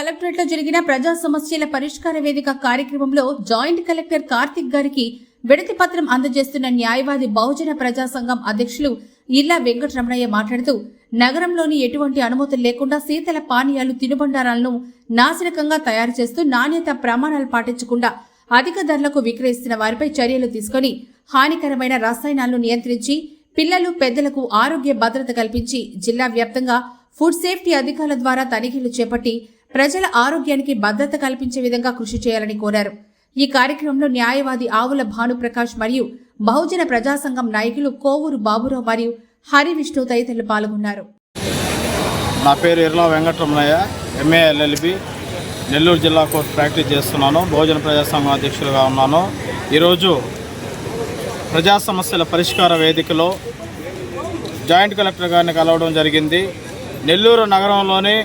కలెక్టరేట్లో జరిగిన ప్రజా సమస్యల పరిష్కార వేదిక కార్యక్రమంలో జాయింట్ కలెక్టర్ కార్తిక్ గారికి విడతి పత్రం అందజేస్తున్న న్యాయవాది బహుజన ప్రజా సంఘం అధ్యక్షులు ఇల్లా వెంకటరమణయ్య మాట్లాడుతూ నగరంలోని ఎటువంటి అనుమతులు లేకుండా శీతల పానీయాలు తినుబండారాలను నాశనకంగా తయారు చేస్తూ నాణ్యత ప్రమాణాలు పాటించకుండా అధిక ధరలకు విక్రయిస్తున్న వారిపై చర్యలు తీసుకొని హానికరమైన రసాయనాలను నియంత్రించి పిల్లలు పెద్దలకు ఆరోగ్య భద్రత కల్పించి జిల్లా వ్యాప్తంగా ఫుడ్ సేఫ్టీ అధికారుల ద్వారా తనిఖీలు చేపట్టి ప్రజల ఆరోగ్యానికి భద్రత కల్పించే విధంగా కృషి చేయాలని కోరారు. ఈ కార్యక్రమంలో న్యాయవాది ఆవుల భానుప్రకాష్ మరియు బహుజన ప్రజా సంఘం నాయకులు కోవూరు బాబురావు మరియు హరి విష్ణు తదితరులు పాల్గొన్నారు. నా పేరు ఇర్లా వెంకటరమణయ్య ఎంఏఎల్ఎల్బి నెల్లూరు జిల్లా కోర్టు ప్రాక్టీస్ చేస్తున్నాను. బహుజన ప్రజా సంఘం అధ్యక్షులుగా ఉన్నాను. ఈరోజు ప్రజా సమస్యల పరిష్కార వేదికలో జాయింట్ కలెక్టర్ గారిని కలవడం జరిగింది. నెల్లూరు నగరంలోని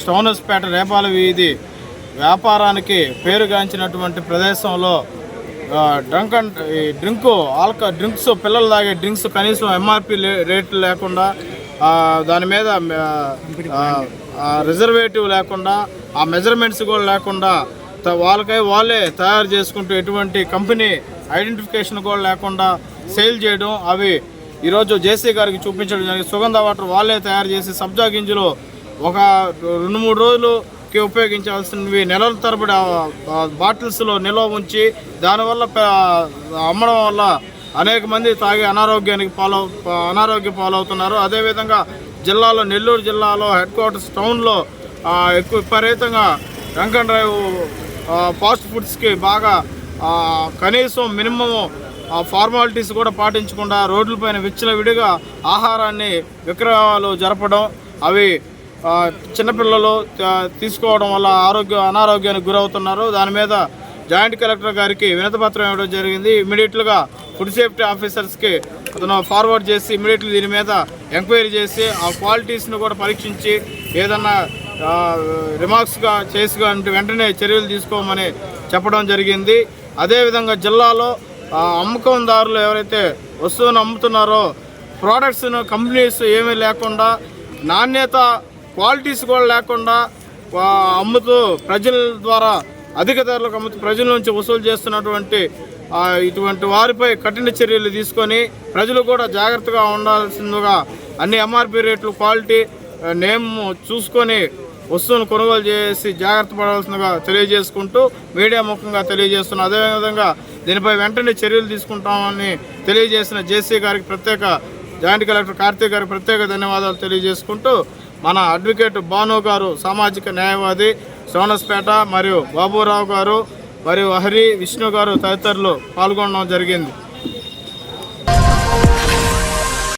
స్టోనస్పేట రేపాల వీధి వ్యాపారానికి పేరుగాంచినటువంటి ప్రదేశంలో డ్రంక్ అండ్ ఈ డ్రింక్ ఆల్క డ్రింక్స్ పిల్లలు తాగే డ్రింక్స్ కనీసం ఎంఆర్పి రేట్లు లేకుండా దాని మీద రిజర్వేటివ్ లేకుండా ఆ మెజర్మెంట్స్ కూడా లేకుండా వాళ్ళకై వాళ్ళే తయారు చేసుకుంటూ ఎటువంటి కంపెనీ ఐడెంటిఫికేషన్ కూడా లేకుండా సేల్ చేయడం అవి ఈరోజు జేసీ గారికి చూపించడం జరిగింది. సుగంధ వాటర్ వాళ్ళే తయారు చేసి సబ్జా గింజలు ఒక రెండు మూడు రోజులుకి ఉపయోగించాల్సినవి నెలల తరబడి బాటిల్స్లో నిల్వ ఉంచి దానివల్ల అమ్మడం వల్ల అనేక మంది తాగి అనారోగ్యానికి పాలవు అనారోగ్య పాలవుతున్నారు. అదేవిధంగా జిల్లాలో నెల్లూరు జిల్లాలో హెడ్ క్వార్టర్స్ టౌన్లో ఎక్కువ విపరీతంగా వెంకట డ్రైవ్ ఫాస్ట్ ఫుడ్స్కి బాగా కనీసం మినిమము ఫార్మాలిటీస్ కూడా పాటించకుండా రోడ్లపైన విచ్చలవిడిగా ఆహారాన్ని విక్రయాలు జరపడం అవి చిన్నపిల్లలు తీసుకోవడం వల్ల ఆరోగ్య అనారోగ్యానికి గురవుతున్నారు. దాని మీద జాయింట్ కలెక్టర్ గారికి వినతపత్రం ఇవ్వడం జరిగింది. ఇమీడియట్లుగా ఫుడ్ సేఫ్టీ ఆఫీసర్స్కి అతను ఫార్వర్డ్ చేసి ఇమీడియట్లీ దీని మీద ఎంక్వైరీ చేసి ఆ క్వాలిటీస్ను కూడా పరీక్షించి ఏదన్నా రిమార్క్స్గా చేసి వెంటనే చర్యలు తీసుకోమని చెప్పడం జరిగింది. అదేవిధంగా జిల్లాలో అమ్మకందారులు ఎవరైతే వస్తువును అమ్ముతున్నారో ప్రోడక్ట్స్ను కంపెనీస్ ఏమీ లేకుండా నాణ్యత క్వాలిటీస్ కూడా లేకుండా అమ్ముతూ ప్రజల ద్వారా అధిక ధరలకు అమ్ముతూ ప్రజల నుంచి వసూలు చేస్తున్నటువంటి ఇటువంటి వారిపై కఠిన చర్యలు తీసుకొని ప్రజలు కూడా జాగ్రత్తగా ఉండాల్సిందిగా అన్ని ఎంఆర్పి రేట్లు క్వాలిటీ నేమ్ చూసుకొని వస్తువును కొనుగోలు చేసి జాగ్రత్త పడాల్సిందిగా తెలియజేసుకుంటూ మీడియా ముఖంగా తెలియజేస్తున్నాం అదేవిధంగా దీనిపై వెంటనే చర్యలు తీసుకుంటామని తెలియజేసిన జేసీ గారికి ప్రత్యేక జాయింట్ కలెక్టర్ కార్తీక్ గారికి ప్రత్యేక ధన్యవాదాలు తెలియజేసుకుంటూ మన అడ్వకేట్ భాను గారు సామాజిక న్యాయవాది సోనస్పేట మరియు బాబురావు గారు మరియు హరి విష్ణు గారు తదితరులు పాల్గొనడం జరిగింది.